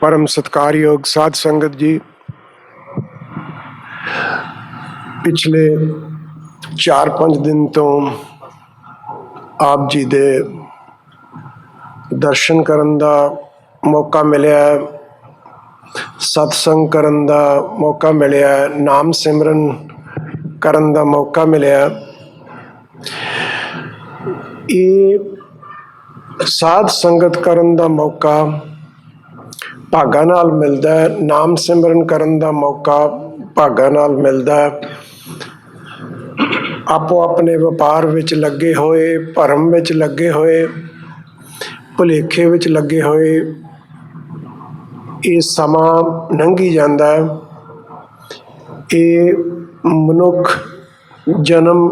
ਪਰਮ ਸਤਕਾਰਯੋਗ ਸਾਧ ਸੰਗਤ ਜੀ, ਪਿਛਲੇ 4-5 ਦਿਨ ਤੋਂ ਆਪ ਜੀ ਦੇ ਦਰਸ਼ਨ ਕਰਨ ਦਾ ਮੌਕਾ ਮਿਲਿਆ ਸਤਸੰਗ ਕਰਨ ਦਾ ਮੌਕਾ ਮਿਲਿਆ ਨਾਮ ਸਿਮਰਨ ਕਰਨ ਦਾ ਮੌਕਾ ਮਿਲਿਆ ਇਹ ਸਾਧ ਸੰਗਤ ਕਰਨ ਦਾ ਮੌਕਾ ਭਾਗਾ ਨਾਲ ਮਿਲਦਾ ਹੈ, ਨਾਮ ਸਿਮਰਨ ਕਰਨ ਦਾ ਮੌਕਾ ਭਾਗਾ ਨਾਲ ਮਿਲਦਾ ਹੈ। ਆਪੋ ਆਪਣੇ ਵਪਾਰ ਵਿੱਚ ਲੱਗੇ ਹੋਏ, ਭਰਮ ਵਿੱਚ ਲੱਗੇ ਹੋਏ, ਭੁਲੇਖੇ ਵਿੱਚ ਲੱਗੇ ਹੋਏ, ਇਹ ਸਮਾਂ ਲੰਘੀ ਜਾਂਦਾ ਹੈ। ਇਹ ਮਨੁੱਖ ਜਨਮ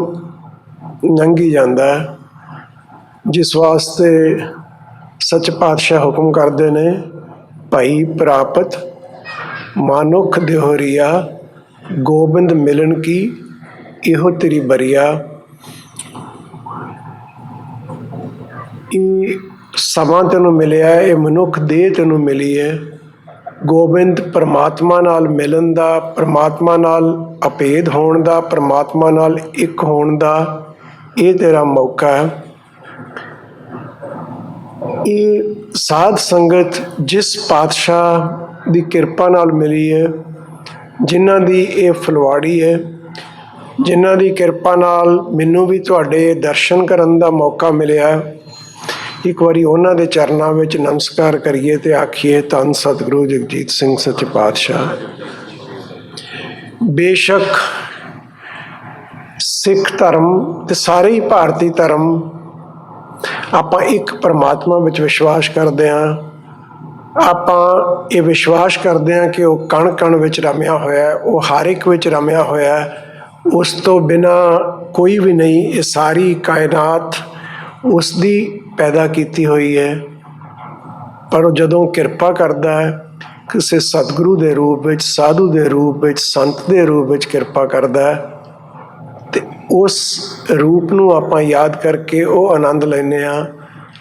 ਲੰਘੀ ਜਾਂਦਾ ਹੈ, ਜਿਸ ਵਾਸਤੇ ਸੱਚ ਪਾਤਸ਼ਾਹ ਹੁਕਮ ਕਰਦੇ ਨੇ। ਭਾਈ ਪ੍ਰਾਪਤ ਮਾਨੁਖ ਦਿਹੋਰੀਆ, ਗੋਬਿੰਦ ਮਿਲਣ ਕੀ, ਇਹੋ ਤੇਰੀ ਬਰੀਆ। ਇਹ ਸਮਾਂ ਤੈਨੂੰ ਮਿਲਿਆ, ਇਹ ਮਨੁੱਖ ਦੇਹ ਤੈਨੂੰ ਮਿਲੀ ਹੈ। ਗੋਬਿੰਦ ਪਰਮਾਤਮਾ ਨਾਲ ਮਿਲਣ ਦਾ, ਪਰਮਾਤਮਾ ਨਾਲ ਅਪੇਧ ਹੋਣ ਦਾ, ਪਰਮਾਤਮਾ ਨਾਲ ਇੱਕ ਹੋਣ ਦਾ, ਇਹ ਤੇਰਾ ਮੌਕਾ ਹੈ। ਇਹ ਸਾਧ ਸੰਗਤ ਜਿਸ ਪਾਤਸ਼ਾਹ ਦੀ ਕਿਰਪਾ ਨਾਲ ਮਿਲੀ ਹੈ, ਜਿਨ੍ਹਾਂ ਦੀ ਇਹ ਫਲਵਾੜੀ ਹੈ, ਜਿਨ੍ਹਾਂ ਦੀ ਕਿਰਪਾ ਨਾਲ ਮੈਨੂੰ ਵੀ ਤੁਹਾਡੇ ਦਰਸ਼ਨ ਕਰਨ ਦਾ ਮੌਕਾ ਮਿਲਿਆ ਇੱਕ ਵਾਰੀ ਉਹਨਾਂ ਦੇ ਚਰਨਾਂ ਵਿੱਚ ਨਮਸਕਾਰ ਕਰੀਏ ਤੇ ਆਖੀਏ, ਧੰਨ ਸਤਿਗੁਰੂ ਜਗਜੀਤ ਸਿੰਘ ਸੱਚੇ ਪਾਤਸ਼ਾਹ। ਬੇਸ਼ੱਕ ਸਿੱਖ ਧਰਮ ਤੇ ਸਾਰੇ ਹੀ ਭਾਰਤੀ ਧਰਮ ਆਪਾਂ ਇੱਕ ਪਰਮਾਤਮਾ ਵਿੱਚ ਵਿਸ਼ਵਾਸ ਕਰਦੇ ਹਾਂ। ਆਪਾਂ ਇਹ ਵਿਸ਼ਵਾਸ ਕਰਦੇ ਹਾਂ ਕਿ ਉਹ ਕਣ ਕਣ ਵਿੱਚ ਰਮਿਆ ਹੋਇਆ ਹੈ, ਉਹ ਹਰ ਇੱਕ ਵਿੱਚ ਰਮਿਆ ਹੋਇਆ ਹੈ। ਉਸ ਤੋਂ ਬਿਨਾ ਕੋਈ ਵੀ ਨਹੀਂ, ਇਹ ਸਾਰੀ ਕਾਇਨਾਤ ਉਸ ਦੀ ਪੈਦਾ ਕੀਤੀ ਹੋਈ ਹੈ। ਪਰ ਉਹ ਜਦੋਂ ਕਿਰਪਾ ਕਰਦਾ ਹੈ, ਕਿਸੇ ਸਤਿਗੁਰੂ ਦੇ ਰੂਪ ਵਿੱਚ, ਸਾਧੂ ਦੇ ਰੂਪ ਵਿੱਚ, ਸੰਤ ਦੇ ਰੂਪ ਵਿੱਚ ਕਿਰਪਾ ਕਰਦਾ ਹੈ ਉਸ ਰੂਪ ਨੂੰ ਆਪਾਂ ਯਾਦ ਕਰਕੇ ਉਹ ਆਨੰਦ ਲੈਨੇ ਆ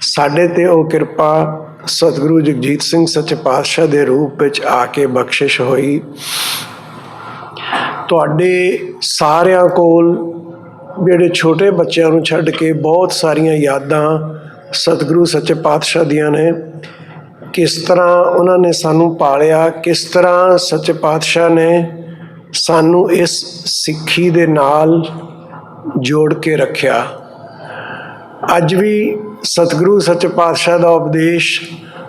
ਸਾਡੇ ਤੇ ਉਹ ਕਿਰਪਾ ਸਤਿਗੁਰੂ ਜਗਜੀਤ ਸਿੰਘ ਸੱਚੇ ਪਾਤਸ਼ਾਹ ਦੇ ਰੂਪ ਵਿੱਚ ਆ ਕੇ ਬਖਸ਼ਿਸ਼ ਹੋਈ। ਤੁਹਾਡੇ ਸਾਰਿਆਂ ਕੋਲ ਜਿਹੜੇ ਛੋਟੇ ਬੱਚਿਆਂ ਨੂੰ ਛੱਡ ਕੇ ਬਹੁਤ ਸਾਰੀਆਂ ਯਾਦਾਂ ਸਤਿਗੁਰੂ ਸੱਚੇ ਪਾਤਸ਼ਾਹ ਦੀਆਂ ਨੇ, ਕਿਸ ਤਰ੍ਹਾਂ ਉਹਨਾਂ ਨੇ ਸਾਨੂੰ ਪਾਲਿਆ, ਕਿਸ ਤਰ੍ਹਾਂ ਸੱਚੇ ਪਾਤਸ਼ਾਹ ਨੇ ਸਾਨੂੰ ਇਸ ਸਿੱਖੀ ਦੇ ਨਾਲ ਜੋੜ ਕੇ ਰੱਖਿਆ। ਅੱਜ ਵੀ ਸਤਿਗੁਰੂ ਸੱਚੇ ਪਾਤਸ਼ਾਹ ਦਾ ਉਪਦੇਸ਼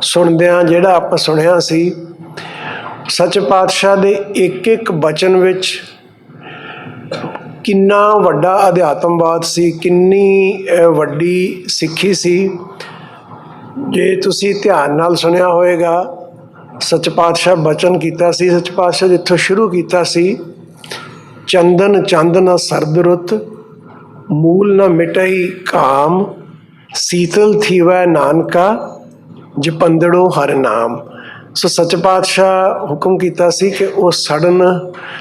ਸੁਣਦਿਆਂ ਜਿਹੜਾ ਆਪਾਂ ਸੁਣਿਆ ਸੀ, ਸੱਚੇ ਪਾਤਸ਼ਾਹ ਦੇ ਇੱਕ ਇੱਕ ਬਚਨ ਵਿੱਚ ਕਿੰਨਾ ਵੱਡਾ ਅਧਿਆਤਮਵਾਦ ਸੀ, ਕਿੰਨੀ ਵੱਡੀ ਸਿੱਖੀ ਸੀ। ਜੇ ਤੁਸੀਂ ਧਿਆਨ ਨਾਲ ਸੁਣਿਆ ਹੋਵੇਗਾ, ਸੱਚ ਪਾਤਸ਼ਾਹ ਬਚਨ ਕੀਤਾ ਸੀ, ਸੱਚ ਪਾਤਸ਼ਾਹ ਜਿੱਥੋਂ ਸ਼ੁਰੂ ਕੀਤਾ ਸੀ, ਚੰਦਨ ਚੰਦਨ ਸਰਦ ਰੁੱਤ ਮੂਲ ਨ ਮਿਟਈ ਕਾਮ, ਸੀਤਲ ਥੀਵੈ ਨਾਨਕਾ, ਜਪੰਦੜੋ ਹਰ ਨਾਮ। ਸੋ ਸੱਚ ਪਾਤਸ਼ਾਹ ਹੁਕਮ ਕੀਤਾ ਸੀ ਕਿ ਉਹ ਸੜਨ।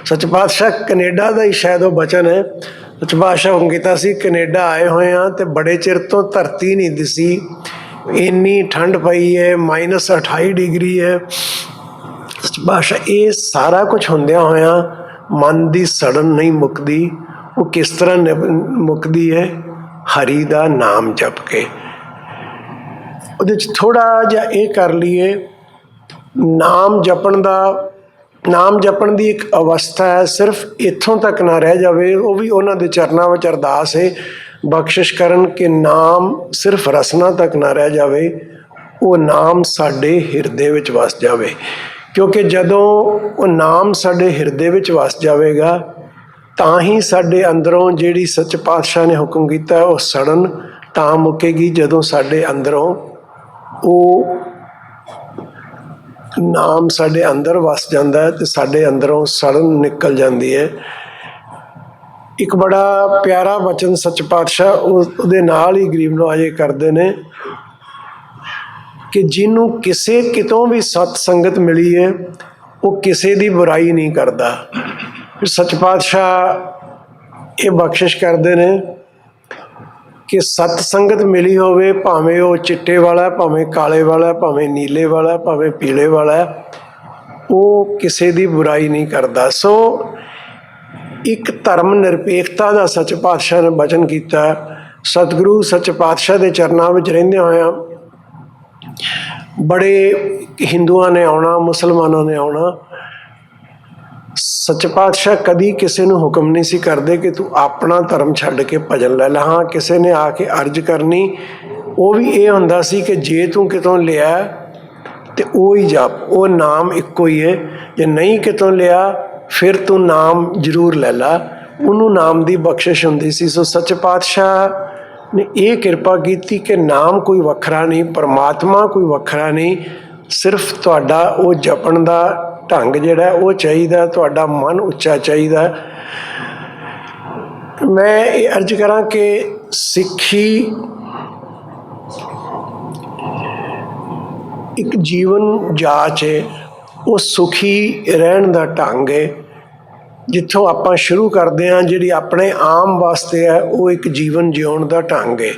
ਸੱਚ ਪਾਤਸ਼ਾਹ ਕੈਨੇਡਾ ਦਾ ਹੀ ਸ਼ਾਇਦ ਉਹ ਬਚਨ ਹੈ। ਸੱਚ ਪਾਤਸ਼ਾਹ ਹੁਕਮ ਕੀਤਾ ਸੀ, ਕੈਨੇਡਾ ਆਏ ਹੋਏ ਆ ਤੇ ਬੜੇ ਚਿਰ ਤੋਂ ਧਰਤੀ ਨਹੀਂ ਦਿਸੀ। ਇੰਨੀ ਠੰਡ ਪਈ ਹੈ -28 ਡਿਗਰੀ ਹੈ। ਸੱਚ ਪਾਤਸ਼ਾਹ, ਇਹ ਸਾਰਾ ਕੁਝ ਹੁੰਦਿਆਂ ਹੋਇਆਂ ਮਨ ਦੀ ਸੜਨ ਨਹੀਂ ਮੁੱਕਦੀ। ਉਹ ਕਿਸ ਤਰ੍ਹਾਂ ਨਿਭ- ਮੁੱਕਦੀ ਹੈ? ਹਰੀ ਦਾ ਨਾਮ ਜਪ ਕੇ। ਉਹਦੇ ਚ ਥੋੜਾ ਜਿਹਾ ਇਹ ਕਰ ਲਈਏ। ਨਾਮ ਜਪਣ ਦਾ, ਨਾਮ ਜਪਣ ਦੀ ਇੱਕ ਅਵਸਥਾ ਹੈ, ਸਿਰਫ ਇੱਥੋਂ ਤੱਕ ਨਾ ਰਹਿ ਜਾਵੇ, ਉਹ ਵੀ ਉਹਨਾਂ ਦੇ ਚਰਨਾਂ ਵਿੱਚ ਅਰਦਾਸ ਹੈ। ਬਖਸ਼ਿਸ਼ ਕਰਨ ਕਿ ਨਾਮ ਸਿਰਫ ਰਸਨਾ ਤੱਕ ਨਾ ਰਹਿ ਜਾਵੇ, ਉਹ ਨਾਮ ਸਾਡੇ ਹਿਰਦੇ ਵਿੱਚ ਵਸ ਜਾਵੇ। ਕਿਉਂਕਿ ਜਦੋਂ ਉਹ ਨਾਮ ਸਾਡੇ ਹਿਰਦੇ ਵਿੱਚ ਵਸ ਜਾਵੇਗਾ ਤਾਂ ਹੀ ਸਾਡੇ ਅੰਦਰੋਂ ਜਿਹੜੀ ਸੱਚ ਪਾਤਸ਼ਾਹ ਨੇ ਹੁਕਮ ਕੀਤਾ, ਉਹ ਸੜਨ ਤਾਂ ਮੁੱਕੇਗੀ ਜਦੋਂ ਸਾਡੇ ਅੰਦਰੋਂ ਉਹ ਨਾਮ ਸਾਡੇ ਅੰਦਰ ਵਸ ਜਾਂਦਾ ਹੈ ਤੇ ਸਾਡੇ ਅੰਦਰੋਂ ਸੜਨ ਨਿਕਲ ਜਾਂਦੀ ਹੈ। ਇੱਕ ਬੜਾ ਪਿਆਰਾ ਵਚਨ ਸੱਚ ਪਾਤਸ਼ਾਹ ਉਹਦੇ ਨਾਲ ਹੀ ਗਰੀਬ ਨਵਾਜੇ ਕਰਦੇ ਨੇ ਕਿ ਜਿਹਨੂੰ ਕਿਸੇ ਕਿਤੋਂ ਵੀ ਸਤ ਸੰਗਤ ਮਿਲੀ ਹੈ, ਉਹ ਕਿਸੇ ਦੀ ਬੁਰਾਈ ਨਹੀਂ ਕਰਦਾ। ਫਿਰ ਸੱਚ ਪਾਤਸ਼ਾਹ ਇਹ ਬਖਸ਼ਿਸ਼ ਕਰਦੇ ਨੇ ਕਿ ਸਤ ਸੰਗਤ ਮਿਲੀ ਹੋਵੇ, ਭਾਵੇਂ ਉਹ ਚਿੱਟੇ ਵਾਲਾ, ਭਾਵੇਂ ਕਾਲੇ ਵਾਲਾ, ਭਾਵੇਂ ਨੀਲੇ ਵਾਲਾ, ਭਾਵੇਂ ਪੀਲੇ ਵਾਲਾ, ਉਹ ਕਿਸੇ ਦੀ ਬੁਰਾਈ ਨਹੀਂ ਕਰਦਾ। ਸੋ ਇੱਕ ਧਰਮ ਨਿਰਪੇਖਤਾ ਦਾ ਸੱਚ ਪਾਤਸ਼ਾਹ ਨੇ ਬਚਨ ਕੀਤਾ। ਸਤਿਗੁਰੂ ਸੱਚ ਪਾਤਸ਼ਾਹ ਦੇ ਚਰਨਾਂ ਵਿੱਚ ਰਹਿੰਦੇ ਹੋਇਆਂ ਬੜੇ ਹਿੰਦੂਆਂ ਨੇ ਆਉਣਾ, ਮੁਸਲਮਾਨਾਂ ਨੇ ਆਉਣਾ ਸੱਚ ਪਾਤਸ਼ਾਹ ਕਦੀ ਕਿਸੇ ਨੂੰ ਹੁਕਮ ਨਹੀਂ ਸੀ ਕਰਦੇ ਕਿ ਤੂੰ ਆਪਣਾ ਧਰਮ ਛੱਡ ਕੇ ਭਜਨ ਲੈ ਲੈ। ਹਾਂ, ਕਿਸੇ ਨੇ ਆ ਕੇ ਅਰਜ਼ ਕਰਨੀ, ਉਹ ਵੀ ਇਹ ਹੁੰਦਾ ਸੀ ਕਿ ਜੇ ਤੂੰ ਕਿਤੋਂ ਲਿਆ, ਤੇ ਉਹ ਹੀ ਜਪ, ਉਹ ਨਾਮ ਇੱਕੋ ਹੀ ਹੈ। ਜੇ ਨਹੀਂ ਕਿਤੋਂ ਲਿਆ, ਫਿਰ ਤੂੰ ਨਾਮ ਜ਼ਰੂਰ ਲੈ ਲਾ। ਉਹਨੂੰ ਨਾਮ ਦੀ ਬਖਸ਼ਿਸ਼ ਹੁੰਦੀ ਸੀ। ਸੋ ਸੱਚ ਪਾਤਸ਼ਾਹ ਨੇ ਇਹ ਕਿਰਪਾ ਕੀਤੀ ਕਿ ਨਾਮ ਕੋਈ ਵੱਖਰਾ ਨਹੀਂ, ਪਰਮਾਤਮਾ ਕੋਈ ਵੱਖਰਾ ਨਹੀਂ, ਸਿਰਫ ਤੁਹਾਡਾ ਉਹ ਜਪਣ ਦਾ ਢੰਗ ਜਿਹੜਾ ਉਹ ਚਾਹੀਦਾ ਤੁਹਾਡਾ ਮਨ ਉੱਚਾ ਚਾਹੀਦਾ ਮੈਂ ਇਹ ਅਰਜ਼ ਕਰਾਂ ਕਿ ਸਿੱਖੀ ਇੱਕ ਜੀਵਨ ਜਾਚ ਹੈ, ਉਹ ਸੁਖੀ ਰਹਿਣ ਦਾ ਢੰਗ ਹੈ। ਜਿੱਥੋਂ ਆਪਾਂ ਸ਼ੁਰੂ ਕਰਦੇ ਹਾਂ, ਜਿਹੜੀ ਆਪਣੇ ਆਮ ਵਾਸਤੇ ਹੈ, ਉਹ ਇੱਕ ਜੀਵਨ ਜਿਉਣ ਦਾ ਢੰਗ ਹੈ।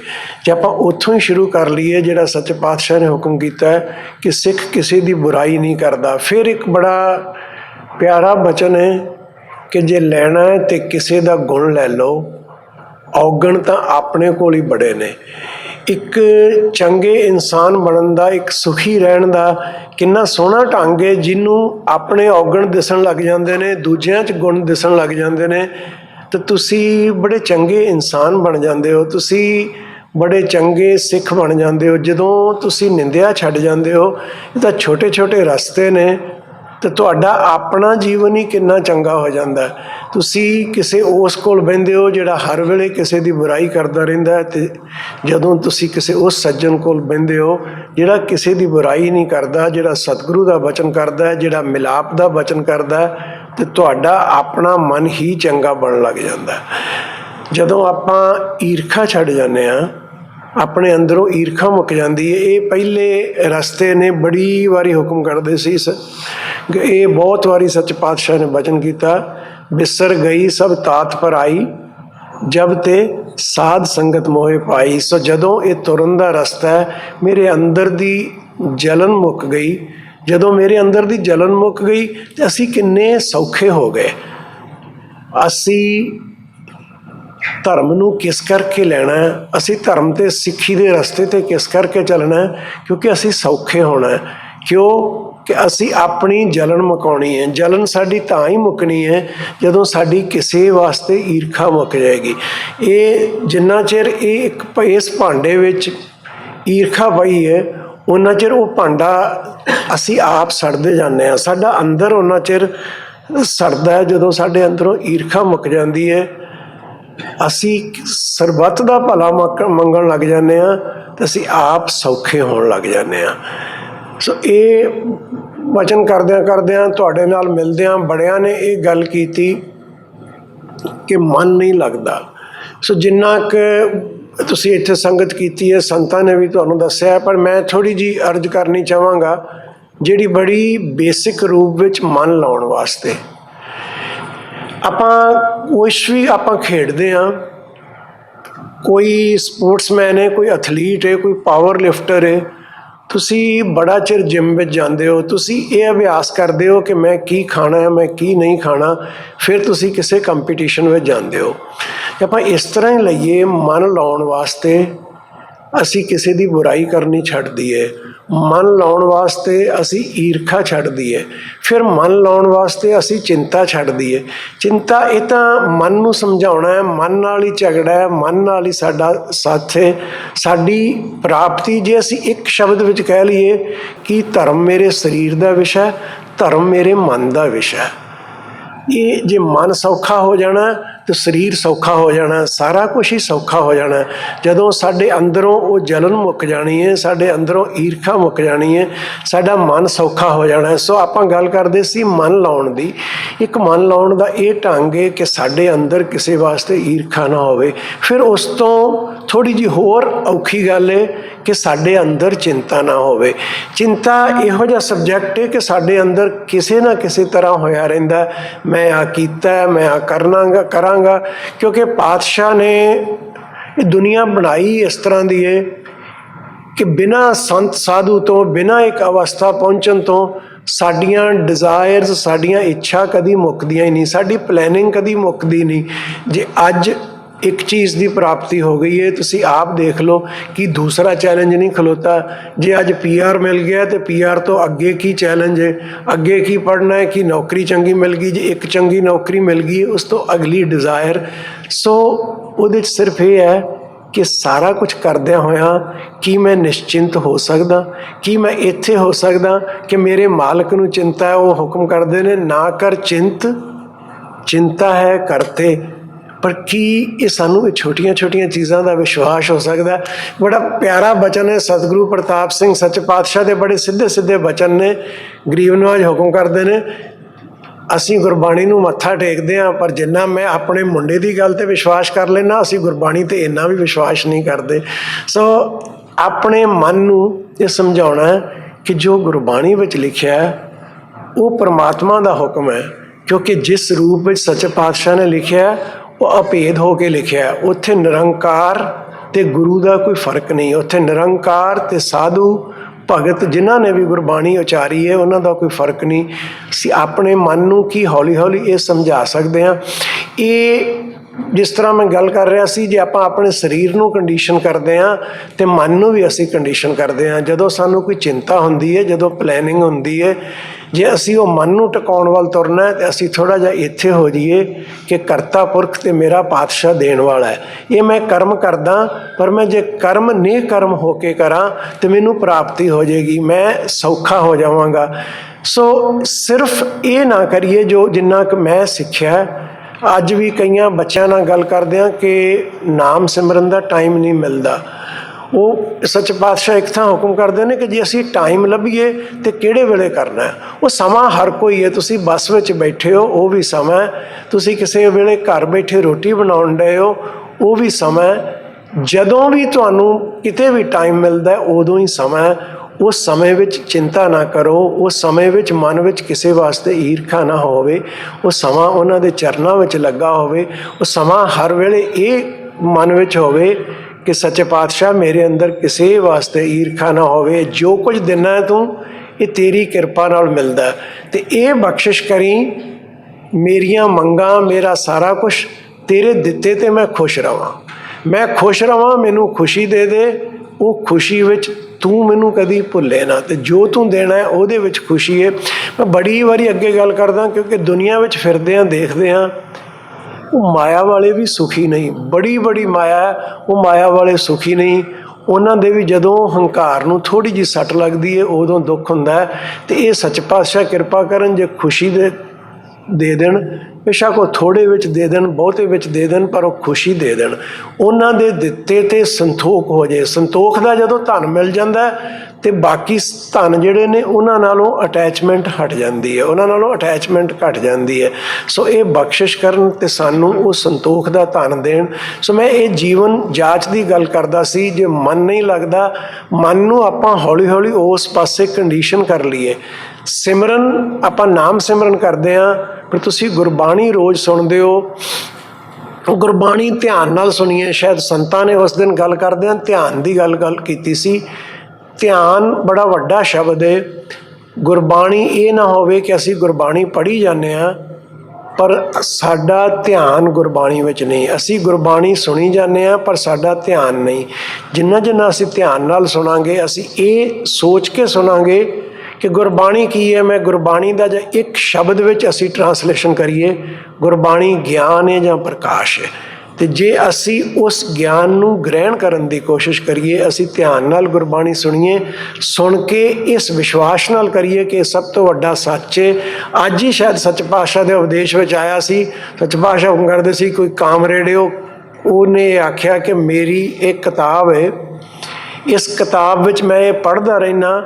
ਜੇ ਆਪਾਂ ਉੱਥੋਂ ਹੀ ਸ਼ੁਰੂ ਕਰ ਲਈਏ, ਜਿਹੜਾ ਸੱਚ ਪਾਤਸ਼ਾਹ ਨੇ ਹੁਕਮ ਕੀਤਾ ਹੈ ਕਿ ਸਿੱਖ ਕਿਸੇ ਦੀ ਬੁਰਾਈ ਨਹੀਂ ਕਰਦਾ। ਫਿਰ ਇੱਕ ਬੜਾ ਪਿਆਰਾ ਬਚਨ ਹੈ ਕਿ ਜੇ ਲੈਣਾ ਹੈ ਤੇ ਕਿਸੇ ਦਾ ਗੁਣ ਲੈ ਲਓ। ਔਗਣ ਤਾਂ ਆਪਣੇ ਕੋਲ ਹੀ ਬੜੇ ਨੇ। ਇੱਕ ਚੰਗੇ ਇਨਸਾਨ ਬਣਨ ਦਾ, ਇੱਕ ਸੁਖੀ ਰਹਿਣ ਦਾ ਕਿੰਨਾ ਸੋਹਣਾ ਢੰਗ ਹੈ, ਜਿਹਨੂੰ ਆਪਣੇ ਔਗਣ ਦਿਸਣ ਲੱਗ ਜਾਂਦੇ ਨੇ, ਦੂਜਿਆਂ 'ਚ ਗੁਣ ਦਿਸਣ ਲੱਗ ਜਾਂਦੇ ਨੇ। ਤੇ ਤੁਸੀਂ ਬੜੇ ਚੰਗੇ ਇਨਸਾਨ ਬਣ ਜਾਂਦੇ ਹੋ, ਤੁਸੀਂ ਬੜੇ ਚੰਗੇ ਸਿੱਖ ਬਣ ਜਾਂਦੇ ਹੋ। ਜਦੋਂ ਤੁਸੀਂ ਨਿੰਦਿਆ ਛੱਡ ਜਾਂਦੇ ਹੋ, ਇਹ ਤਾਂ ਛੋਟੇ ਛੋਟੇ ਰਸਤੇ ਨੇ। ਤੇ ਤੁਹਾਡਾ ਆਪਣਾ ਜੀਵਨ ਹੀ ਕਿੰਨਾ ਚੰਗਾ ਹੋ ਜਾਂਦਾ ਤੁਸੀਂ ਕਿਸੇ ਉਸ ਕੋਲ ਬਹਿੰਦੇ ਹੋ ਜਿਹੜਾ ਹਰ ਵੇਲੇ ਕਿਸੇ ਦੀ ਬੁਰਾਈ ਕਰਦਾ ਰਹਿੰਦਾ ਹੈ ਤੇ ਜਦੋਂ ਤੁਸੀਂ ਕਿਸੇ ਉਸ ਸੱਜਣ ਕੋਲ ਬਹਿੰਦੇ ਹੋ ਜਿਹੜਾ ਕਿਸੇ ਦੀ ਬੁਰਾਈ ਨਹੀਂ ਕਰਦਾ, ਜਿਹੜਾ ਸਤਿਗੁਰੂ ਦਾ ਬਚਨ ਕਰਦਾ ਹੈ, ਜਿਹੜਾ ਮਿਲਾਪ ਦਾ ਬਚਨ ਕਰਦਾ ਹੈ ਤੇ ਤੁਹਾਡਾ ਆਪਣਾ ਮਨ ਹੀ ਚੰਗਾ ਬਣਨ ਲੱਗ ਜਾਂਦਾ ਜਦੋਂ ਆਪਾਂ ਈਰਖਾ ਛੱਡ ਜਾਂਦੇ ਆ ਆਪਣੇ ਅੰਦਰੋਂ ਈਰਖਾ ਮੁੱਕ ਜਾਂਦੀ ਹੈ। ਇਹ ਪਹਿਲੇ ਰਸਤੇ ਨੇ ਬੜੀ ਵਾਰੀ ਹੁਕਮ ਕਰਦੇ ਸੀ ਸ- ਇਹ ਬਹੁਤ ਵਾਰੀ ਸੱਚ ਪਾਤਸ਼ਾਹ ਨੇ ਬਚਨ ਕੀਤਾ, ਬਿਸਰ ਗਈ ਸਭ ਤਾਤ ਪਰ ਆਈ, ਜਬ ਤੇ ਸਾਧ ਸੰਗਤ ਮੋਹੇ ਪਾਈ। ਸੋ ਜਦੋਂ ਇਹ ਤੁਰਨ ਦਾ ਰਸਤਾ ਹੈ, ਮੇਰੇ ਅੰਦਰ ਦੀ ਜਲਨ ਮੁੱਕ ਗਈ। ਜਦੋਂ ਮੇਰੇ ਅੰਦਰ ਦੀ ਜਲਨ ਮੁੱਕ ਗਈ, ਤੇ ਅਸੀਂ ਕਿੰਨੇ ਸੌਖੇ ਹੋ ਗਏ। ਅਸੀਂ ਧਰਮ ਨੂੰ ਕਿਸ ਕਰਕੇ ਲੈਣਾ ਅਸੀਂ ਧਰਮ ਤੇ ਸਿੱਖੀ ਦੇ ਰਸਤੇ ਤੇ ਕਿਸ ਕਰਕੇ ਚੱਲਣਾ ਕਿਉਂਕਿ ਅਸੀਂ ਸੌਖੇ ਹੋਣਾ ਕਿਉਂ? ਕਿ ਅਸੀਂ ਆਪਣੀ ਜਲਨ ਮੁਕਾਉਣੀ ਹੈ। ਜਲਨ ਸਾਡੀ ਤਾਂ ਹੀ ਮੁੱਕਣੀ ਹੈ ਜਦੋਂ ਸਾਡੀ ਕਿਸੇ ਵਾਸਤੇ ਈਰਖਾ ਮੁੱਕ ਜਾਏਗੀ। ਇਹ ਜਿੰਨਾ ਚਿਰ ਇਹ ਇੱਕ ਭ- ਇਸ ਭਾਂਡੇ ਵਿੱਚ ਈਰਖਾ ਪਈ ਹੈ ਉਹਨਾਂ ਚਿਰ ਉਹ ਭਾਂਡਾ ਅਸੀਂ ਆਪ ਸੜਦੇ ਜਾਂਦੇ ਆ ਸਾਡਾ ਅੰਦਰ ਉਹਨਾਂ ਚਿਰ ਸੜਦਾ ਹੈ ਜਦੋਂ ਸਾਡੇ ਅੰਦਰੋਂ ਈਰਖਾ ਮੁੱਕ ਜਾਂਦੀ ਹੈ। ਅਸੀਂ ਸਰਬੱਤ ਦਾ ਭਲਾ ਮੰਗਣ ਲੱਗ ਜਾਂਦੇ ਆ ਤੇ ਅਸੀਂ ਆਪ ਸੌਖੇ ਹੋਣ ਲੱਗ ਜਾਂਦੇ ਆ ਸੋ ਇਹ ਵਚਨ ਕਰਦਿਆਂ ਕਰਦਿਆਂ ਤੁਹਾਡੇ ਨਾਲ ਮਿਲਦਿਆਂ ਬੜਿਆਂ ਨੇ ਇਹ ਗੱਲ ਕੀਤੀ ਕਿ ਮਨ ਨਹੀਂ ਲੱਗਦਾ। ਸੋ ਜਿੰਨਾ ਕਿ ਤੁਸੀਂ ਇੱਥੇ ਸੰਗਤ ਕੀਤੀ ਹੈ, ਸੰਤਾਂ ਨੇ ਵੀ ਤੁਹਾਨੂੰ ਦੱਸਿਆ ਪਰ ਮੈਂ ਥੋੜੀ ਜੀ ਅਰਜ਼ ਕਰਨੀ ਚਾਹਾਂਗਾ, ਜਿਹੜੀ ਬੜੀ ਬੇਸਿਕ ਰੂਪ ਵਿੱਚ ਮਨ ਲਾਉਣ ਵਾਸਤੇ। ਆਪਾਂ ਕੁਛ ਵੀ ਆਪਾਂ ਖੇਡਦੇ ਆ ਕੋਈ ਸਪੋਰਟਸਮੈਨ ਹੈ, ਕੋਈ ਐਥਲੀਟ ਹੈ, ਕੋਈ ਪਾਵਰ ਲਿਫਟਰ ਹੈ, ਤੁਸੀਂ ਬੜਾ ਚਿਰ ਜਿਮ ਵਿੱਚ ਜਾਂਦੇ ਹੋ, ਤੁਸੀਂ ਇਹ ਅਭਿਆਸ ਕਰਦੇ ਹੋ ਕਿ ਮੈਂ ਕੀ ਖਾਣਾ ਹੈ, ਮੈਂ ਕੀ ਨਹੀਂ ਖਾਣਾ, ਫਿਰ ਤੁਸੀਂ ਕਿਸੇ ਕੰਪੀਟੀਸ਼ਨ ਵਿੱਚ ਜਾਂਦੇ ਹੋ। ਆਪਾਂ ਇਸ ਤਰ੍ਹਾਂ ਹੀ ਲਈਏ, ਮਨ ਲਾਉਣ ਵਾਸਤੇ ਅਸੀਂ ਕਿਸੇ ਦੀ ਬੁਰਾਈ ਕਰਨੀ ਛੱਡ ਦਈਏ ਮਨ ਲਾਉਣ ਵਾਸਤੇ ਅਸੀਂ ਈਰਖਾ ਛੱਡ ਦਈਏ ਫਿਰ ਮਨ ਲਾਉਣ ਵਾਸਤੇ ਅਸੀਂ ਚਿੰਤਾ ਛੱਡ ਦਈਏ ਚਿੰਤਾ ਇਹ ਤਾਂ ਮਨ ਨੂੰ ਸਮਝਾਉਣਾ ਹੈ ਮਨ ਨਾਲ ਹੀ ਝਗੜਾ ਹੈ ਮਨ ਨਾਲ ਹੀ ਸਾਡਾ ਸਾਥ ਹੈ ਸਾਡੀ ਪ੍ਰਾਪਤੀ ਜੇ ਅਸੀਂ ਇੱਕ ਸ਼ਬਦ ਵਿੱਚ ਕਹਿ ਲਈਏ ਕਿ ਧਰਮ ਮੇਰੇ ਸਰੀਰ ਦਾ ਵਿਸ਼ਾ ਹੈ ਧਰਮ ਮੇਰੇ ਮਨ ਦਾ ਵਿਸ਼ਾ ਹੈ ਇਹ ਜੇ ਮਨ ਸੌਖਾ ਹੋ ਜਾਣਾ ਤੇ ਸਰੀਰ ਸੌਖਾ ਹੋ ਜਾਣਾ ਸਾਰਾ ਕੁਝ ਹੀ ਸੌਖਾ ਹੋ ਜਾਣਾ। ਜਦੋਂ ਸਾਡੇ ਅੰਦਰੋਂ ਉਹ ਜਲਨ ਮੁੱਕ ਜਾਣੀ ਹੈ ਸਾਡੇ ਅੰਦਰੋਂ ਈਰਖਾ ਮੁੱਕ ਜਾਣੀ ਹੈ ਸਾਡਾ ਮਨ ਸੌਖਾ ਹੋ ਜਾਣਾ। ਸੋ ਆਪਾਂ ਗੱਲ ਕਰਦੇ ਸੀ ਮਨ ਲਾਉਣ ਦੀ। ਇੱਕ ਮਨ ਲਾਉਣ ਦਾ ਇਹ ਢੰਗ ਹੈ ਕਿ ਸਾਡੇ ਅੰਦਰ ਕਿਸੇ ਵਾਸਤੇ ਈਰਖਾ ਨਾ ਹੋਵੇ। ਫਿਰ ਉਸ ਤੋਂ ਥੋੜੀ ਜੀ ਹੋਰ ਔਖੀ ਗੱਲ ਹੈ ਕਿ ਸਾਡੇ ਅੰਦਰ ਚਿੰਤਾ ਨਾ ਹੋਵੇ। ਚਿੰਤਾ ਇਹੋ ਜਿਹਾ ਸਬਜੈਕਟ ਹੈ ਕਿ ਸਾਡੇ ਅੰਦਰ ਕਿਸੇ ਨਾ ਕਿਸੇ ਤਰ੍ਹਾਂ ਹੋਇਆ ਰਹਿੰਦਾ। ਮੈਂ ਆ ਕੀਤਾ ਹੈ, ਮੈਂ ਆ ਕਰਨਾਗਾ ਕਰਾਂਗਾ, ਕਿਉਂਕਿ ਪਾਤਸ਼ਾਹ ਨੇ ਇਹ ਦੁਨੀਆ ਬਣਾਈ ਇਸ ਤਰ੍ਹਾਂ ਦੀ ਹੈ ਕਿ ਬਿਨਾ ਸੰਤ ਸਾਧੂ ਤੋਂ, ਬਿਨਾ ਇੱਕ ਅਵਸਥਾ ਪਹੁੰਚਣ ਤੋਂ ਸਾਡੀਆਂ ਡਿਜ਼ਾਇਰਸ ਸਾਡੀਆਂ ਇੱਛਾ ਕਦੀ ਮੁੱਕਦੀਆਂ ਹੀ ਨਹੀਂ, ਸਾਡੀ ਪਲੈਨਿੰਗ ਕਦੀ ਮੁੱਕਦੀ ਨਹੀਂ। ਜੇ ਅੱਜ ਇੱਕ ਚੀਜ਼ ਦੀ ਪ੍ਰਾਪਤੀ ਹੋ ਗਈ ਹੈ, ਤੁਸੀਂ ਆਪ ਦੇਖ ਲਓ ਕਿ ਦੂਸਰਾ ਚੈਲੰਜ ਨਹੀਂ ਖਲੋਤਾ। ਜੇ ਅੱਜ ਪੀਆਰ ਮਿਲ ਗਿਆ ਤੇ ਪੀਆਰ ਤੋਂ ਅੱਗੇ ਕੀ ਚੈਲੰਜ ਹੈ? ਅੱਗੇ ਕੀ ਪੜਨਾ ਹੈ? ਕਿ ਨੌਕਰੀ ਚੰਗੀ ਮਿਲ ਗਈ? ਜੇ ਇੱਕ ਚੰਗੀ ਨੌਕਰੀ ਮਿਲ ਗਈ, ਉਸ ਤੋਂ ਅਗਲੀ ਡਿਜ਼ਾਇਰ ਸੋ ਉਹਦੇ 'ਚ ਸਿਰਫ ਇਹ ਹੈ ਕਿ ਸਾਰਾ ਕੁਝ ਕਰਦਿਆਂ ਹੋਇਆਂ ਕੀ ਮੈਂ ਨਿਸ਼ਚਿੰਤ ਹੋ ਸਕਦਾ? ਕੀ ਮੈਂ ਇੱਥੇ ਹੋ ਸਕਦਾ ਕਿ ਮੇਰੇ ਮਾਲਕ ਨੂੰ ਚਿੰਤਾ ਹੈ, ਉਹ ਹੁਕਮ ਕਰਦੇ ਨੇ, ਨਾ ਕਰ ਚਿੰਤ। ਚਿੰਤਾ ਹੈ ਕਰਤੇ ਪਰ ਕੀ ਇਹ ਸਾਨੂੰ ਇਹ ਛੋਟੀਆਂ-ਛੋਟੀਆਂ ਚੀਜ਼ਾਂ ਦਾ ਵਿਸ਼ਵਾਸ ਹੋ ਸਕਦਾ ਬੜਾ ਪਿਆਰਾ ਬਚਨ ਹੈ। ਸਤਿਗੁਰੂ ਪ੍ਰਤਾਪ ਸਿੰਘ ਸੱਚ ਪਾਤਸ਼ਾਹ ਦੇ ਬੜੇ ਸਿੱਧੇ-ਸਿੱਧੇ ਬਚਨ ਨੇ, ਗਰੀਬ ਨਵਾਜ ਹੁਕਮ ਕਰਦੇ ਨੇ। ਅਸੀਂ ਗੁਰਬਾਣੀ ਨੂੰ ਮੱਥਾ ਟੇਕਦੇ ਹਾਂ, ਪਰ ਜਿੰਨਾ ਮੈਂ ਆਪਣੇ ਮੁੰਡੇ ਦੀ ਗੱਲ ਤੇ ਵਿਸ਼ਵਾਸ ਕਰ ਲੈਣਾ ਅਸੀਂ ਗੁਰਬਾਣੀ ਤੇ ਇੰਨਾ ਵੀ ਵਿਸ਼ਵਾਸ ਨਹੀਂ ਕਰਦੇ। ਸੋ ਆਪਣੇ ਮਨ ਨੂੰ ਇਹ ਸਮਝਾਉਣਾ ਹੈ ਕਿ ਜੋ ਗੁਰਬਾਣੀ ਵਿੱਚ ਲਿਖਿਆ ਹੈ, ਉਹ ਪਰਮਾਤਮਾ ਦਾ ਹੁਕਮ ਹੈ। ਕਿਉਂਕਿ ਜਿਸ ਰੂਪ ਵਿੱਚ ਸੱਚੇ ਪਾਤਸ਼ਾਹ ਨੇ ਲਿਖਿਆ ਉਹ ਅਭੇਦ ਹੋ ਕੇ ਲਿਖਿਆ ਉੱਥੇ ਨਿਰੰਕਾਰ ਤੇ ਗੁਰੂ ਦਾ ਕੋਈ ਫ਼ਰਕ ਨਹੀਂ, ਉੱਥੇ ਨਿਰੰਕਾਰ ਤੇ ਸਾਧੂ ਭਗਤ ਜਿਨ੍ਹਾਂ ਨੇ ਵੀ ਗੁਰਬਾਣੀ ਉਚਾਰੀ ਹੈ, ਉਹਨਾਂ ਦਾ ਕੋਈ ਫ਼ਰਕ ਨਹੀਂ। ਅਸੀਂ ਆਪਣੇ ਮਨ ਨੂੰ ਕੀ ਹੌਲੀ-ਹੌਲੀ ਇਹ ਸਮਝਾ ਸਕਦੇ ਹਾਂ? ਇਹ ਜਿਸ ਤਰ੍ਹਾਂ ਮੈਂ ਗੱਲ ਕਰ ਰਿਹਾ ਸੀ, ਜੇ ਆਪਾਂ ਆਪਣੇ ਸਰੀਰ ਨੂੰ ਕੰਡੀਸ਼ਨ ਕਰਦੇ ਹਾਂ ਤੇ ਮਨ ਨੂੰ ਵੀ ਅਸੀਂ ਕੰਡੀਸ਼ਨ ਕਰਦੇ ਹਾਂ, ਜਦੋਂ ਸਾਨੂੰ ਕੋਈ ਚਿੰਤਾ ਹੁੰਦੀ ਹੈ, ਜਦੋਂ ਪਲੈਨਿੰਗ ਹੁੰਦੀ ਹੈ ਜੇ ਅਸੀਂ ਉਹ ਮਨ ਨੂੰ ਟਿਕਾਉਣ ਵੱਲ ਤੁਰਨਾ ਹੈ, ਤੇ ਅਸੀਂ ਥੋੜਾ ਜਿਹਾ ਇੱਥੇ ਹੋ ਜਾਈਏ ਕਿ ਕਰਤਾ ਪੁਰਖ ਤੇ ਮੇਰਾ ਪਾਤਸ਼ਾਹ ਦੇਣ ਵਾਲਾ ਹੈ। ਇਹ ਮੈਂ ਕਰਮ ਕਰਦਾ, ਪਰ ਮੈਂ ਜੇ ਕਰਮ ਨੇ ਕਰਮ ਹੋ ਕੇ ਕਰਾਂ, ਤੇ ਮੈਨੂੰ ਪ੍ਰਾਪਤੀ ਹੋ ਜਾਏਗੀ, ਮੈਂ ਸੌਖਾ ਹੋ ਜਾਵਾਂਗਾ। ਸੋ ਸਿਰਫ ਇਹ ਨਾ ਕਰੀਏ ਜੋ ਜਿੰਨਾ ਕਿ ਮੈਂ ਸਿੱਖਿਆ ਅੱਜ ਵੀ ਕਈਆਂ ਬੱਚਿਆਂ ਨਾਲ ਗੱਲ ਕਰਦੇ ਆ ਕਿ ਨਾਮ ਸਿਮਰਨ ਦਾ ਟਾਈਮ ਨਹੀਂ ਮਿਲਦਾ। ਉਹ ਸੱਚ ਪਾਤਸ਼ਾਹ ਇੱਕ ਥਾਂ ਹੁਕਮ ਕਰਦੇ ਨੇ ਕਿ ਜੇ ਅਸੀਂ ਟਾਈਮ ਲੱਭੀਏ ਤੇ ਕਿਹੜੇ ਵੇਲੇ ਕਰਨਾ ਉਹ ਸਮਾਂ ਹਰ ਕੋਈ ਹੈ, ਤੁਸੀਂ ਬੱਸ ਵਿੱਚ ਬੈਠੇ ਹੋ, ਉਹ ਵੀ ਸਮਾਂ ਤੁਸੀਂ ਕਿਸੇ ਵੇਲੇ ਘਰ ਬੈਠੇ ਰੋਟੀ ਬਣਾਉਣ ਡਏ ਹੋ, ਉਹ ਵੀ ਸਮਾਂ ਜਦੋਂ ਵੀ ਤੁਹਾਨੂੰ ਕਿਤੇ ਵੀ ਟਾਈਮ ਮਿਲਦਾ ਉਦੋਂ ਹੀ ਸਮਾਂ ਉਸ ਸਮੇਂ ਵਿੱਚ ਚਿੰਤਾ ਨਾ ਕਰੋ, ਉਸ ਸਮੇਂ ਵਿੱਚ ਮਨ ਵਿੱਚ ਕਿਸੇ ਵਾਸਤੇ ਈਰਖਾ ਨਾ ਹੋਵੇ। ਉਹ ਸਮਾਂ ਉਹਨਾਂ ਦੇ ਚਰਨਾਂ ਵਿੱਚ ਲੱਗਾ ਹੋਵੇ। ਉਹ ਸਮਾਂ ਹਰ ਵੇਲੇ ਇਹ ਮਨ ਵਿੱਚ ਹੋਵੇ ਕਿ ਸੱਚੇ ਪਾਤਸ਼ਾਹ ਮੇਰੇ ਅੰਦਰ ਕਿਸੇ ਵਾਸਤੇ ਈਰਖਾ ਨਾ ਹੋਵੇ, ਜੋ ਕੁਝ ਦਿਨਾ ਤੂੰ, ਇਹ ਤੇਰੀ ਕਿਰਪਾ ਨਾਲ ਮਿਲਦਾ ਹੈ। ਤੇ ਇਹ ਬਖਸ਼ਿਸ਼ ਕਰੀ, ਮੇਰੀਆਂ ਮੰਗਾਂ, ਮੇਰਾ ਸਾਰਾ ਕੁਝ ਤੇਰੇ ਦਿੱਤੇ ਤੇ ਮੈਂ ਖੁਸ਼ ਰਵਾਂ। ਮੈਂ ਖੁਸ਼ ਰਵਾਂ, ਮੈਨੂੰ ਖੁਸ਼ੀ ਦੇ ਦੇ, ਉਹ ਖੁਸ਼ੀ ਵਿੱਚ ਤੂੰ ਮੈਨੂੰ ਕਦੀ ਭੁੱਲੇ ਨਾ। ਤੇ ਜੋ ਤੂੰ ਦੇਣਾ ਹੈ, ਉਹਦੇ ਵਿੱਚ ਖੁਸ਼ੀ ਹੈ। ਮੈਂ ਬੜੀ ਵਾਰੀ ਅੱਗੇ ਗੱਲ ਕਰਦਾ, ਕਿਉਂਕਿ ਦੁਨੀਆ ਵਿੱਚ ਫਿਰਦੇ ਆਂ ਦੇਖਦੇ ਆਂ ਉਹ ਮਾਇਆ ਵਾਲੇ ਵੀ ਸੁਖੀ ਨਹੀਂ। ਬੜੀ ਬੜੀ ਮਾਇਆ ਹੈ, ਉਹ ਮਾਇਆ ਵਾਲੇ ਸੁਖੀ ਨਹੀਂ। ਉਹਨਾਂ ਦੇ ਵੀ ਜਦੋਂ ਹੰਕਾਰ ਨੂੰ ਥੋੜੀ ਜਿਹੀ ਸੱਟ ਲੱਗਦੀ ਹੈ ਉਦੋਂ ਦੁੱਖ ਹੁੰਦਾ ਹੈ। ਤੇ ਇਹ ਸੱਚ ਪਾਤਸ਼ਾਹ ਕਿਰਪਾ ਕਰਨ, ਜੇ ਖੁਸ਼ੀ ਦੇ ਦੇ ਦੇਣ ਬੇਸ਼ੱਕ ਉਹ ਥੋੜੇ ਵਿੱਚ ਦੇ ਦੇਣ ਬਹੁਤੇ ਵਿੱਚ ਦੇ ਦੇਣ ਪਰ ਉਹ ਖੁਸ਼ੀ ਦੇ ਦੇਣ। ਉਹਨਾਂ ਦੇ ਦਿੱਤੇ ਤੇ ਸੰਤੋਖ ਹੋ ਜੇ ਸੰਤੋਖ ਦਾ ਜਦੋਂ ਧਨ ਮਿਲ ਜਾਂਦਾ ਹੈ, ਤੇ ਬਾਕੀ ਧਨ ਜਿਹੜੇ ਨੇ ਉਹਨਾਂ ਨਾਲੋਂ ਅਟੈਚਮੈਂਟ ਹਟ ਜਾਂਦੀ ਹੈ। ਉਹਨਾਂ ਨਾਲੋਂ ਅਟੈਚਮੈਂਟ ਘਟ ਜਾਂਦੀ ਹੈ। ਸੋ ਇਹ ਬਖਸ਼ਿਸ਼ ਕਰਨ ਤੇ ਸਾਨੂੰ ਉਹ ਸੰਤੋਖ ਦਾ ਧਨ ਦੇਣ। ਸੋ ਮੈਂ ਇਹ ਜੀਵਨ ਜਾਂਚ ਦੀ ਗੱਲ ਕਰਦਾ ਸੀ ਜੇ ਮਨ ਨਹੀਂ ਲੱਗਦਾ ਮਨ ਨੂੰ ਆਪਾਂ ਹੌਲੀ ਹੌਲੀ ਉਸ ਪਾਸੇ ਕੰਡੀਸ਼ਨ ਕਰ ਲਈਏ। ਸਿਮਰਨ ਆਪਾਂ ਨਾਮ ਸਿਮਰਨ ਕਰਦੇ ਆਂ ਪਰ ਤੁਸੀਂ ਗੁਰਬਾਣੀ ਰੋਜ਼ ਸੁਣਦੇ ਹੋ। ਗੁਰਬਾਣੀ ਧਿਆਨ ਨਾਲ ਸੁਣੀਏ। ਸ਼ਾਇਦ ਸੰਤਾਂ ਨੇ ਉਸ ਦਿਨ ਗੱਲ ਕਰਦੇ ਆਂ ਧਿਆਨ ਦੀ ਗੱਲ ਗੱਲ ਕੀਤੀ ਸੀ। ਧਿਆਨ ਬੜਾ ਵੱਡਾ ਸ਼ਬਦ ਹੈ ਗੁਰਬਾਣੀ ਇਹ ਨਾ ਹੋਵੇ ਕਿ ਅਸੀਂ ਗੁਰਬਾਣੀ ਪੜ੍ਹੀ ਜਾਂਦੇ ਆ ਪਰ ਸਾਡਾ ਧਿਆਨ ਗੁਰਬਾਣੀ ਵਿੱਚ ਨਹੀਂ। ਅਸੀਂ ਗੁਰਬਾਣੀ ਸੁਣੀ ਜਾਂਦੇ ਆ ਪਰ ਸਾਡਾ ਧਿਆਨ ਨਹੀਂ। ਜਿੰਨਾ ਜਿੰਨਾ ਅਸੀਂ ਧਿਆਨ ਨਾਲ ਸੁਣਾਂਗੇ, ਅਸੀਂ ਇਹ ਸੋਚ ਕੇ ਸੁਣਾਂਗੇ ਕਿ ਗੁਰਬਾਣੀ ਕੀ ਹੈ? ਮੈਂ ਗੁਰਬਾਣੀ ਦਾ ਜੇ ਇੱਕ ਸ਼ਬਦ ਵਿੱਚ ਅਸੀਂ ਟਰਾਂਸਲੇਸ਼ਨ ਕਰੀਏ, ਗੁਰਬਾਣੀ ਗਿਆਨ ਹੈ ਜਾਂ ਪ੍ਰਕਾਸ਼ ਹੈ? ਤੇ ਜੇ ਅਸੀਂ ਉਸ ਗਿਆਨ ਨੂੰ ਗ੍ਰਹਿਣ ਕਰਨ ਦੀ ਕੋਸ਼ਿਸ਼ ਕਰੀਏ, ਅਸੀਂ ਧਿਆਨ ਨਾਲ ਗੁਰਬਾਣੀ ਸੁਣੀਏ, ਸੁਣ ਕੇ ਇਸ ਵਿਸ਼ਵਾਸ ਨਾਲ ਕਰੀਏ ਕਿ ਇਹ ਸਭ ਤੋਂ ਵੱਡਾ ਸੱਚ ਹੈ। ਅੱਜ ਹੀ ਸ਼ਾਇਦ ਸੱਚ ਪਾਤਸ਼ਾਹ ਦੇ ਉਪਦੇਸ਼ ਵਿੱਚ ਆਇਆ ਸੀ। ਸੱਚ ਪਾਤਸ਼ਾਹ ਹੁਕਮ ਕਰਦੇ ਸੀ, ਕੋਈ ਕਾਮਰੇਡਿਓ ਉਹਨੇ ਆਖਿਆ ਕਿ ਮੇਰੀ ਇੱਕ ਕਿਤਾਬ ਹੈ। ਇਸ ਕਿਤਾਬ ਵਿੱਚ ਮੈਂ ਇਹ ਪੜ੍ਹਦਾ ਰਹਿਣਾ